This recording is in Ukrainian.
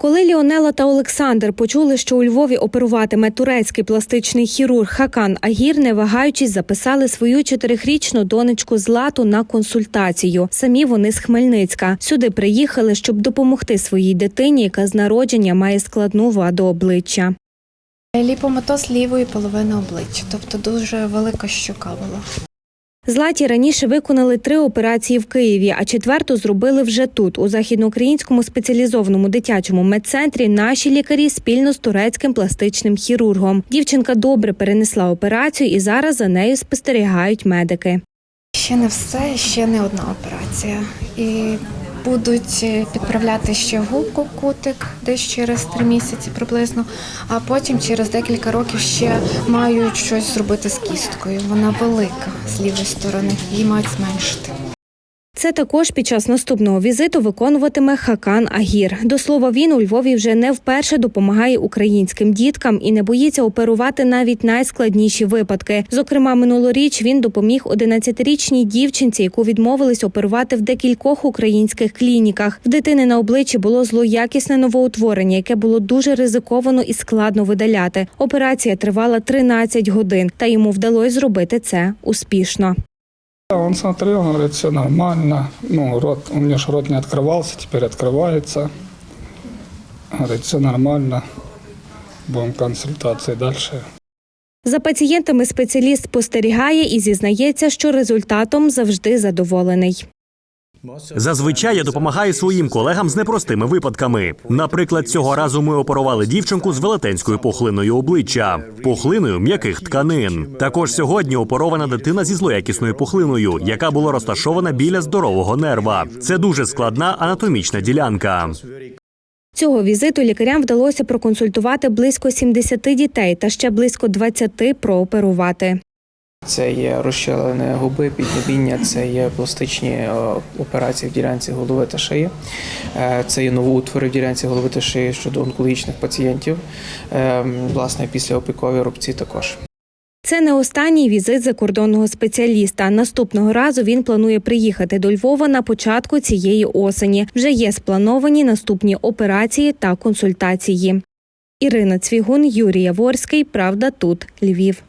Коли Ліонела та Олександр почули, що у Львові оперуватиме турецький пластичний хірург Хакан Агір, не вагаючись, записали свою чотирихрічну донечку Злату на консультацію. Самі вони з Хмельницька. Сюди приїхали, щоб допомогти своїй дитині, яка з народження має складну ваду обличчя. Ліпоматоз лівої половини обличчя, тобто дуже велика щока була. Златі раніше виконали три операції в Києві, а четверту зробили вже тут, у західноукраїнському спеціалізованому дитячому медцентрі. Наші лікарі спільно з турецьким пластичним хірургом. Дівчинка добре перенесла операцію і зараз за нею спостерігають медики. Ще не все, ще не одна операція. І будуть е, підправляти ще губку кутик десь через три місяці приблизно, а потім через декілька років ще мають щось зробити з кісткою. Вона велика з лівої сторони, її мають зменшити. Це також під час наступного візиту виконуватиме Хакан Агір. До слова, він у Львові вже не вперше допомагає українським діткам і не боїться оперувати навіть найскладніші випадки. Зокрема, минулоріч він допоміг 11-річній дівчинці, яку відмовились оперувати в декількох українських клініках. В дитини на обличчі було злоякісне новоутворення, яке було дуже ризиковано і складно видаляти. Операція тривала 13 годин, та йому вдалося зробити це успішно. Он смотрел, говорит, все нормально. Ну, рот, у меня же рот не открывался, теперь открывается. Говорит, все нормально. Будем консультации дальше. За пацієнтами спеціаліст спостерігає і зізнається, що результатом завжди задоволений. Зазвичай я допомагаю своїм колегам з непростими випадками. Наприклад, цього разу ми оперували дівчинку з велетенською пухлиною обличчя, пухлиною м'яких тканин. Також сьогодні оперована дитина зі злоякісною пухлиною, яка була розташована біля здорового нерва. Це дуже складна анатомічна ділянка. Цього візиту лікарям вдалося проконсультувати близько 70 дітей та ще близько 20 прооперувати. Це є розщелини губи, піднебіння, це є пластичні е, операції в ділянці голови та шиї. Е, Це є новоутвори в ділянці голови та шиї щодо онкологічних пацієнтів. Е, Власне, після опікові рубці також. Це не останній візит закордонного спеціаліста. Наступного разу він планує приїхати до Львова на початку цієї осені. Вже є сплановані наступні операції та консультації. Ірина Цвігун, Юрій Яворський. Правда, тут Львів.